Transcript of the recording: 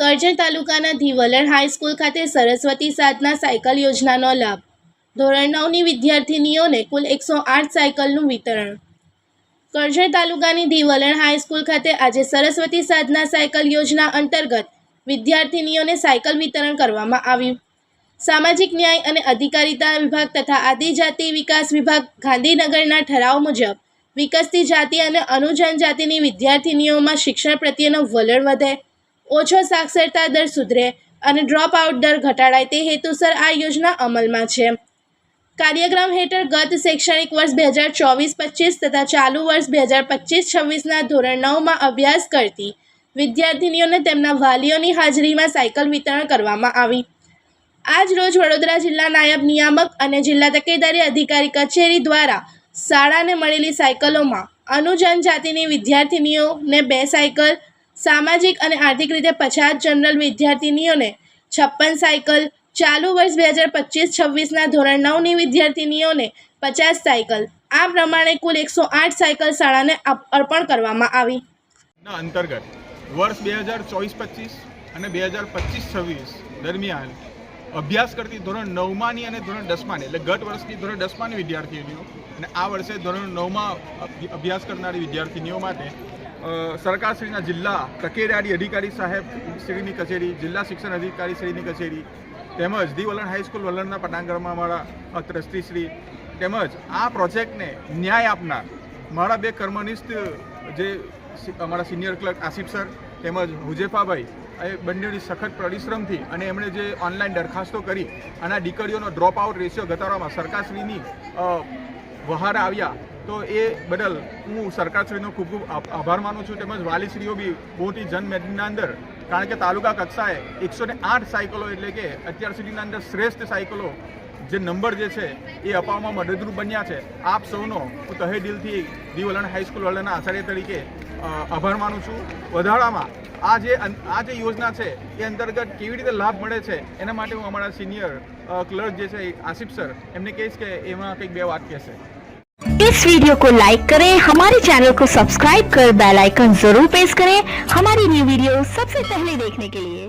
કરજણ તાલુકાના ધીવલણ હાઈસ્કૂલ ખાતે સરસ્વતી સાધના સાયકલ યોજનાનો લાભ. ધોરણ નવની વિદ્યાર્થિનીઓને કુલ એકસો આઠ સાયકલનું વિતરણ. કરજણ તાલુકાની ધીવલણ હાઈસ્કૂલ ખાતે આજે સરસ્વતી સાધના સાયકલ યોજના અંતર્ગત વિદ્યાર્થિનીઓને સાયકલ વિતરણ કરવામાં આવ્યું. સામાજિક ન્યાય અને અધિકારિતા વિભાગ તથા આદિજાતિ વિકાસ વિભાગ ગાંધીનગરના ઠરાવ મુજબ વિકસતી જાતિ અને અનુજનજાતિની વિદ્યાર્થિનીઓમાં શિક્ષણ પ્રત્યેનો વલણ વધે. ઓછો સાક્ષરતા દર સુધરે અને ડ્રોપ આઉટ દર ઘટાડાય તે હેતુસર આ યોજના અમલમાં છે. કાર્યક્રમ હેઠળ ગત શૈક્ષણિક વર્ષ બે હજાર ચોવીસ પચીસ તથા ચાલુ વર્ષ બે હજાર પચીસ છવ્વીસના ધોરણ નવમાં અભ્યાસ કરતી વિદ્યાર્થિનીઓને તેમના વાલીઓની હાજરીમાં સાયકલ વિતરણ કરવામાં આવી. આજ રોજ વડોદરા જિલ્લા નાયબ નિયામક અને જિલ્લા તકેદારી અધિકારી કચેરી દ્વારા શાળાને મળેલી સાયકલોમાં અનુજન જાતિની વિદ્યાર્થિનીઓને બે સાયકલ સામાજિક અને આર્થિક રીતે પછાત જનરલ વિદ્યાર્થિનીઓને છપ્પન સાયકલ, ચાલુ વર્ષ બે હજાર પચીસ છવ્વીસના ધોરણ નવની વિદ્યાર્થિનીઓને પચાસ સાયકલ, આ પ્રમાણે કુલ એકસો આઠ સાયકલ શાળાને અર્પણ કરવામાં આવી. અંતર્ગત. વર્ષ બે હજાર ચોવીસ પચીસ અને બે હજાર પચીસ છવ્વીસ દરમિયાન અભ્યાસ કરતી ધોરણ નવમાની અને ધોરણ દસમાની એટલે ગત વર્ષની ધોરણ દસમાની વિદ્યાર્થીનીઓ અને આ વર્ષે ધોરણ નવમાં અભ્યાસ કરનારી વિદ્યાર્થીનીઓ માટે સરકારશ્રીના જિલ્લા તકેદારી અધિકારી સાહેબ શ્રીની કચેરી જિલ્લા શિક્ષણ અધિકારી શ્રીની કચેરી તેમજ ધી વલણ હાઈસ્કૂલ વલણના પટાંગણમાં અમારા અ, ટ્રસ્ટીશ્રી તેમજ આ પ્રોજેક્ટને ન્યાય આપનાર મારા બે કર્મનિષ્ઠ જે અમારા સિનિયર ક્લર્ક આસિફ સર તેમજ હુજેફાભાઈ, એ બંનેની સખત પરિશ્રમથી અને એમણે જે ઓનલાઈન દરખાસ્તો કરી અને દીકરીઓનો ડ્રોપ આઉટ રેશિયો ઘટાડવામાં સરકારશ્રીની વહાર આવ્યા. તો એ બદલ હું સરકારશ્રીનો ખૂબ ખૂબ આભાર માનું છું. તેમજ વાલીશ્રીઓ બી મોટી જનમેદનીના અંદર, કારણ કે તાલુકા કક્ષાએ એકસો ને આઠ સાયકલો એટલે કે અત્યાર સુધીના અંદર શ્રેષ્ઠ સાયકલો જે નંબર જે છે, એ અપાવવામાં મદદરૂપ બન્યા છે. આપ સૌનો હું તહે દિલથી દી વલણ હાઈસ્કૂલ વલણના આચાર્ય તરીકે આભાર માનું છું વધારામાં આ જે અન- આ જે યોજના છે એ અંતર્ગત કેવી રીતે લાભ મળે છે એના માટે હું અમારા સિનિયર ક્લર્ક જે છે આસિફ સર એમને કહીશ કે એમાં કંઈક બે વાત કહેશે इस वीडियो को लाइक करें हमारे चैनल को सब्सक्राइब कर बेल आइकन जरूर प्रेस करें हमारी न्यू वीडियो सबसे पहले देखने के लिए